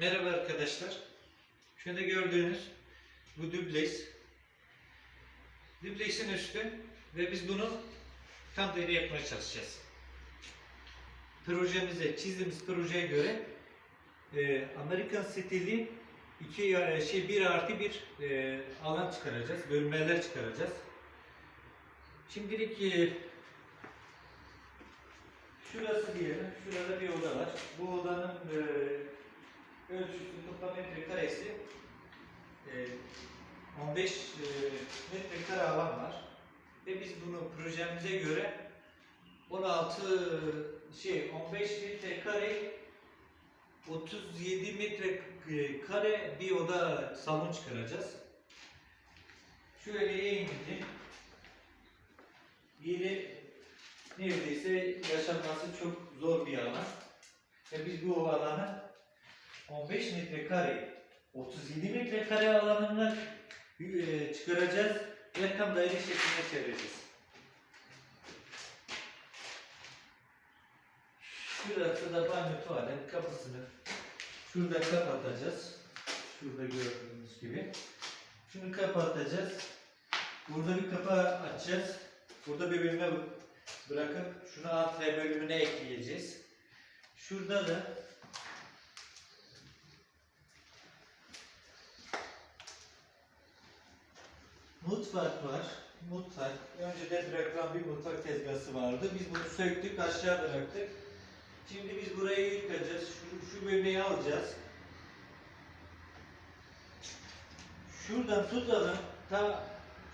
Merhaba arkadaşlar. Şurada gördüğünüz bu dübleks. Dübleksin üstü ve biz bunu tam deri yapmaya çalışacağız. Projemize, çizdiğimiz projeye göre e, Amerikan stili iki e, şey bir artı bir e, alan çıkaracağız, bölmeler çıkaracağız. Şimdilik e, şurası diyelim, şurada bir oda var. Bu odanın e, ölçüsü toplam metrekaresi e, 15 e, metrekare alan var. Ve biz bunu projemize göre 16 şey 15 metrekare 37 metrekare bir oda salon çıkaracağız. Şöyle eğimli yeri neredeyse yaşanması çok zor bir alan. Ve biz bu alanı 15 metrekare 37 metrekare alanından e, çıkaracağız tam daire şekline çevireceğiz. Şurası da banyo tuvalet kapısını şurada kapatacağız. Şurada gördüğünüz gibi. Şunu kapatacağız. Burada bir kapı açacağız. Burada bir bölüme bırakıp şunu alt bölümüne ekleyeceğiz. Şurada da Mutfak var. Mutfak. Önceden bırakılan bir mutfak tezgahı vardı. Biz bunu söktük, aşağı bıraktık. Şimdi biz burayı yıkacağız. Şu, şu bölmeyi alacağız. Şuradan tutalım. Ta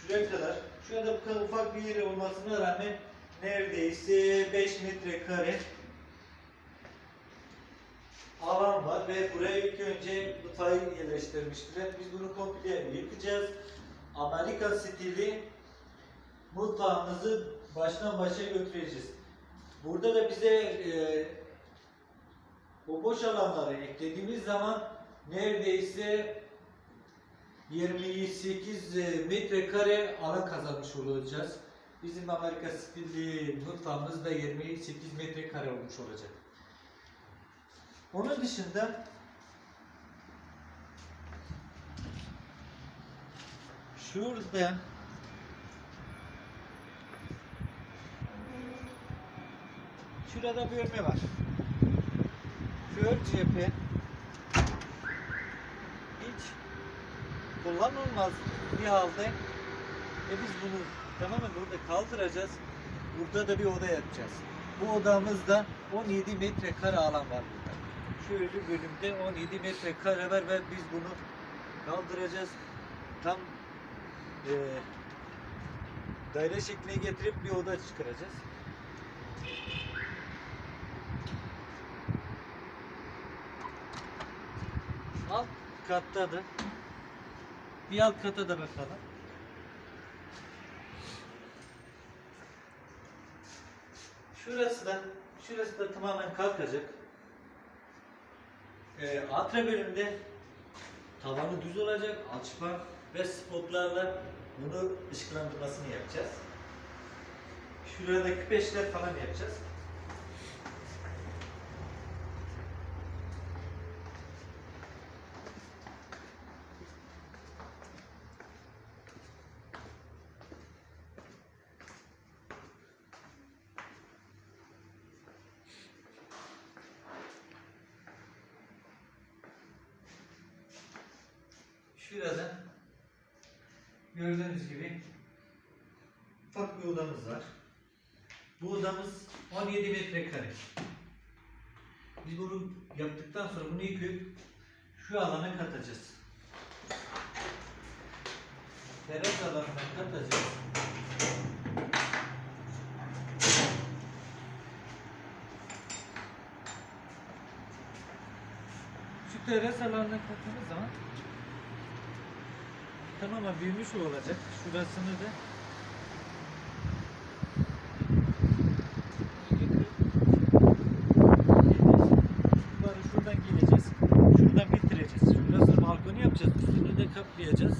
şuraya kadar. Şurada bu kadar ufak bir yer olmasına rağmen neredeyse 5 metrekare alan var ve buraya ilk önce mutfağı yerleştirmiştiler. Biz bunu komple yıkacağız. Amerika stili mutfağımızı baştan başa götüreceğiz. Burada da bize e, o boş alanları eklediğimiz zaman neredeyse 28 e, metrekare alan kazanmış olacağız. Bizim Amerika stili mutfağımız da 28 metrekare olmuş olacak. Onun dışında şurada şurada bir bölme var. Şu ön cephe hiç kullanılmaz bir halde ve biz bunu tamamen burada kaldıracağız. Burada da bir oda yapacağız. Bu odamızda 17 metrekare alan var burada. Şöyle bölümde 17 metrekare var ve biz bunu kaldıracağız. Tam e, daire şekline getirip bir oda çıkaracağız. Alt katta da bir alt kata da bakalım. Şurası da şurası da tamamen kalkacak. Ee, antre bölümünde tavanı düz olacak, alçıpan ve spotlarla bunu ışıklandırmasını yapacağız. Şuraya da 45'ler falan yapacağız. Şurada gördüğünüz gibi ufak bir odamız var. Bu odamız 17 metrekare. Biz bunu yaptıktan sonra bunu yıkayıp şu alana katacağız. Teras alanına katacağız. Şu teras alanına kattığımız zaman tamamen büyümüş olacak. Şurasını da Bunları şuradan geleceğiz. Şuradan bitireceğiz. Şurası balkonu yapacağız. Üstünü de kaplayacağız.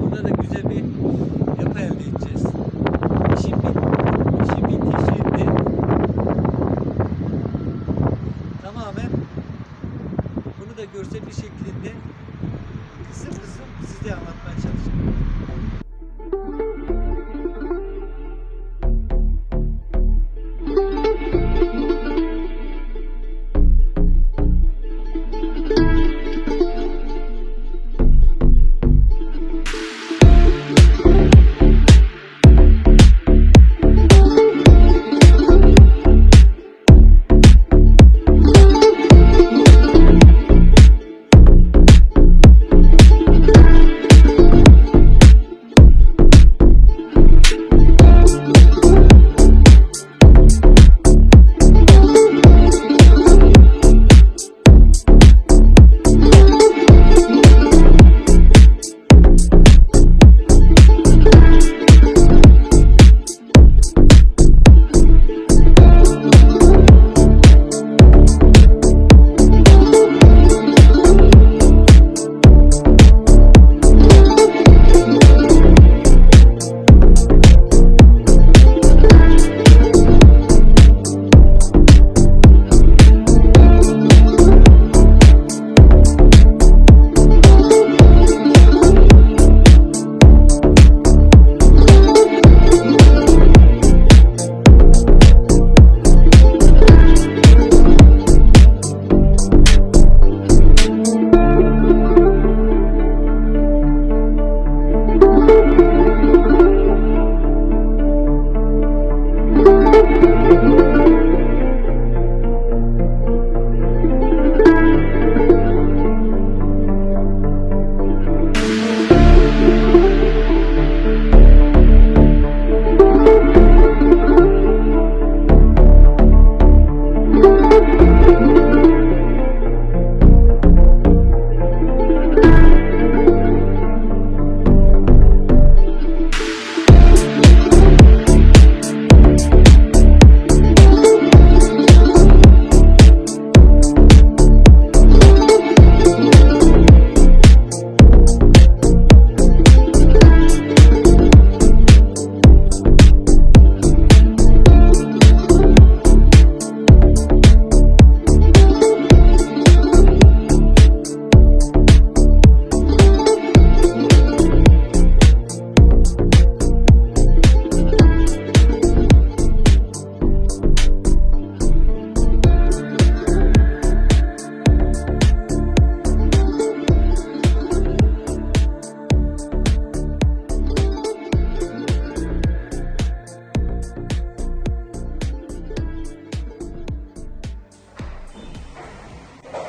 Burada da güzel bir yapı elde edeceğiz. İşin, bit işin bitişinde görsel bir şeklinde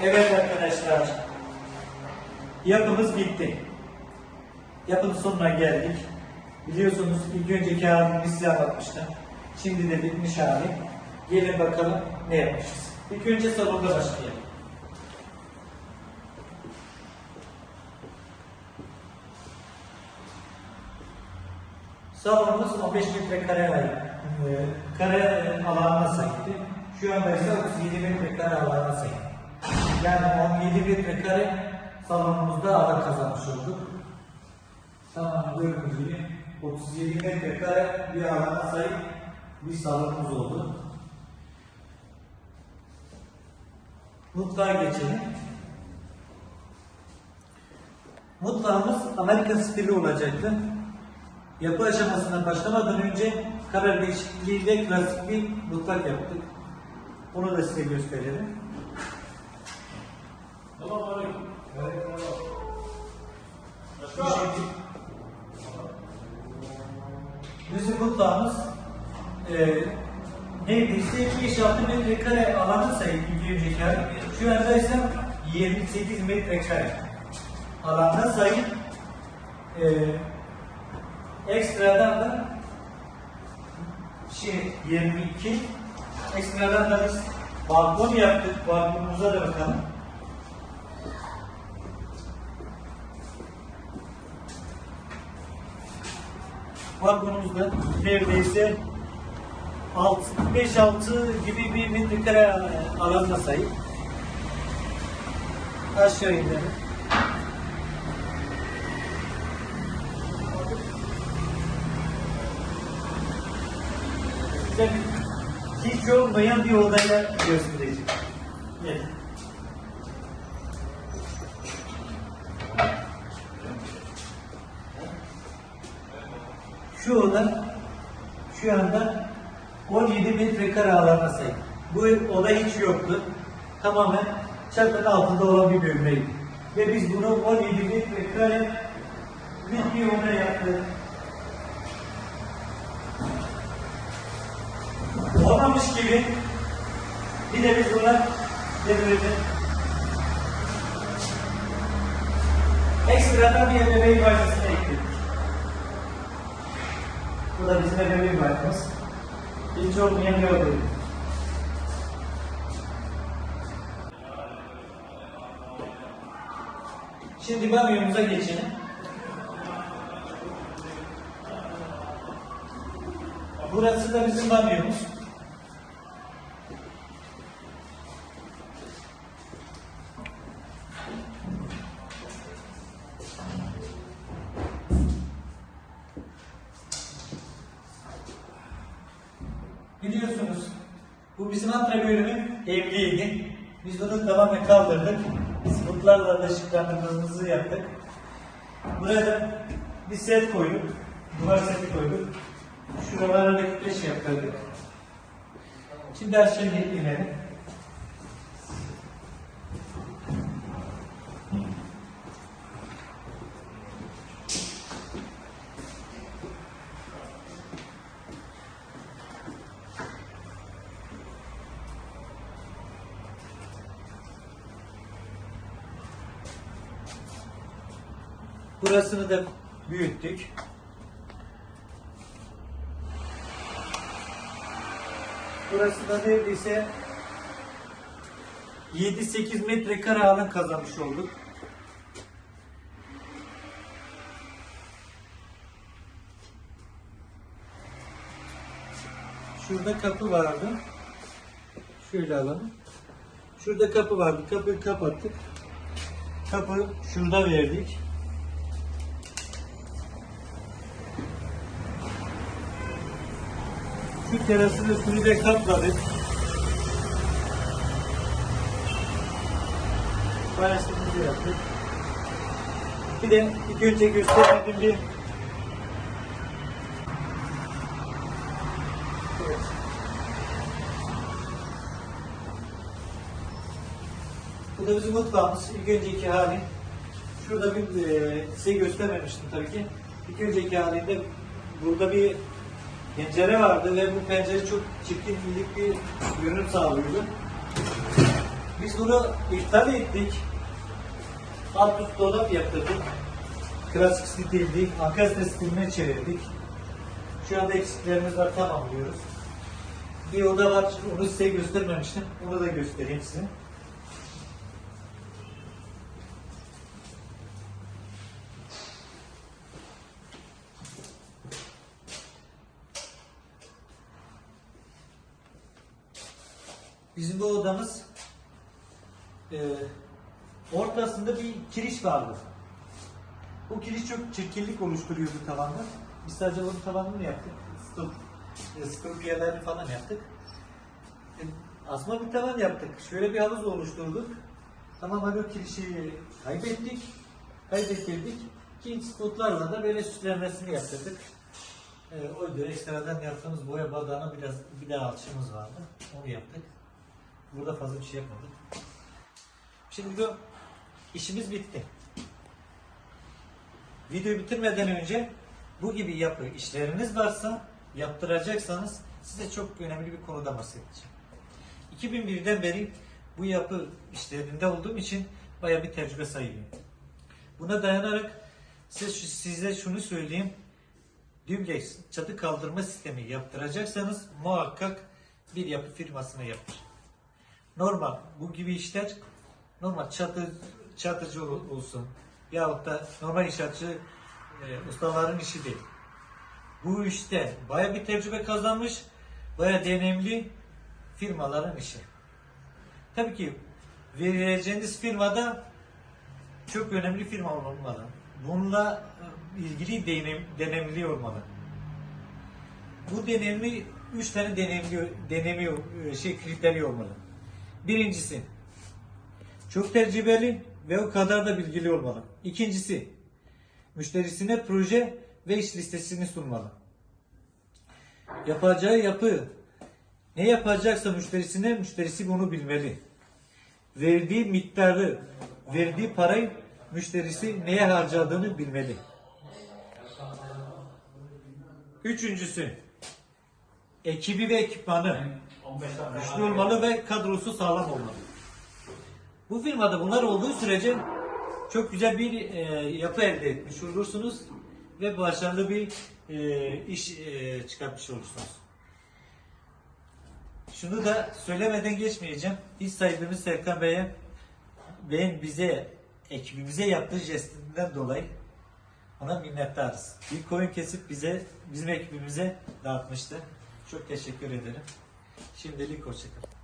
Evet arkadaşlar. Yapımız bitti. Yapının sonuna geldik. Biliyorsunuz ilk önceki halini size anlatmıştım. Şimdi de bitmiş hali. Gelin bakalım ne yapmışız. İlk önce salonda başlayalım. Salonumuz 15 metrekare e, kare alanına sahipti. Şu anda ise 37 metrekare alana sahip. Yani 17 metrekare salonumuzda alan kazanmış olduk. Tamam gördüğünüz gibi 37 metrekare bir alana sahip bir salonumuz oldu. Mutfağa geçelim. Mutfağımız Amerikan stili olacaktı. Yapı aşamasına başlamadan önce karar değişikliğiyle klasik bir mutfak yaptık. Onu da size gösterelim. Bizim mutfağımız e, neredeyse 5-6 metrekare alanı sahip bir önceki ay. Şu anda ise 28 metrekare alanda sahip. E, ekstradan da şey 22 ekstradan da biz balkon yaptık. Balkonumuza da bakalım. Balkonumuzda neredeyse 5-6 gibi bir metrekare alana sahip. Aşağı inelim. Size hiç olmayan bir odayla göstereceğim. Evet. Şu oda şu anda 17 metrekare alana sahip. Bu oda hiç yoktu. Tamamen çatının altında olan bir bölmeydi. Ve biz bunu 17 metrekare bir oda yaptık. Olmamış gibi bir de biz buna devirdik. Ekstradan bir ebeveyn bahçesine Bu da bizim ebeveyn bahçemiz. Hiç olmayan bir odaydı. Şimdi banyomuza geçelim. Burası da bizim banyomuz. Bu bizim antre bölümü evliydi. Biz onu tamamen kaldırdık. Spotlarla da ışıklandırmamızı yaptık. Buraya da bir set koyduk. Duvar seti koyduk. Şuralara da kütleş yaptırdık. Şimdi aşağı inelim. Burasını da büyüttük. Burası da neredeyse 7-8 metrekare alan kazanmış olduk. Şurada kapı vardı. Şöyle alalım. Şurada kapı vardı. Kapıyı kapattık. Kapı şurada verdik. Şu terasın üstünü de kapladık. Paylaşımımızı yaptık. Bir de ilk önce gösterdiğim bir Evet. Bu da bizim mutfağımız. İlk önceki hali. Şurada bir e, size göstermemiştim tabii ki. İlk önceki halinde burada bir pencere vardı ve bu pencere çok çirkin minik bir görünüm sağlıyordu. Biz bunu iptal ettik. Alt üst dolap yaptırdık. Klasik stildi. Ankastre stiline çevirdik. Şu anda eksiklerimiz var tamamlıyoruz. Bir oda var. Onu size göstermemiştim. Onu da göstereyim size. Bizim bu odamız e, ortasında bir kiriş vardı. Bu kiriş çok çirkinlik oluşturuyordu tavanda. Biz sadece onun tavanını yaptık. Stop, e, yerlerini falan yaptık. E, asma bir tavan yaptık. Şöyle bir havuz oluşturduk. Tamamen o kirişi kaybettik. Kaybettirdik. Ki spotlarla da böyle süslenmesini yaptırdık. E, oydu. Ekstradan yaptığımız boya badana biraz bir daha alçımız vardı. Onu yaptık. Burada fazla bir şey yapmadık. Şimdi bu işimiz bitti. Videoyu bitirmeden önce bu gibi yapı işleriniz varsa yaptıracaksanız size çok önemli bir konuda bahsedeceğim. 2001'den beri bu yapı işlerinde olduğum için baya bir tecrübe sahibiyim. Buna dayanarak size, size şunu söyleyeyim. Dümlex çatı kaldırma sistemi yaptıracaksanız muhakkak bir yapı firmasına yaptır. Normal bu gibi işler normal çatı çatıcı ol- olsun yahut da normal inşaatçı e, ustaların işi değil. Bu işte baya bir tecrübe kazanmış, baya deneyimli firmaların işi. Tabii ki vereceğiniz firmada çok önemli firma olmalı. Bununla e, ilgili deneyim, deneyimli olmalı. Bu deneyimli üç tane deneyimli deneyimi e, şey kriteri olmalı. Birincisi çok tecrübeli ve o kadar da bilgili olmalı. İkincisi müşterisine proje ve iş listesini sunmalı. Yapacağı yapı ne yapacaksa müşterisine müşterisi bunu bilmeli. Verdiği miktarı, verdiği parayı müşterisi neye harcadığını bilmeli. Üçüncüsü, ekibi ve ekipmanı güçlü olmalı ve kadrosu sağlam olmalı. Bu firmada bunlar olduğu sürece çok güzel bir e, yapı elde etmiş olursunuz ve başarılı bir e, iş e, çıkartmış olursunuz. Şunu da söylemeden geçmeyeceğim. İş sahibimiz Serkan Bey'e Bey'in bize, ekibimize yaptığı jestinden dolayı ona minnettarız. Bir koyun kesip bize, bizim ekibimize dağıtmıştı. Çok teşekkür ederim. Şimdilik hoşçakalın.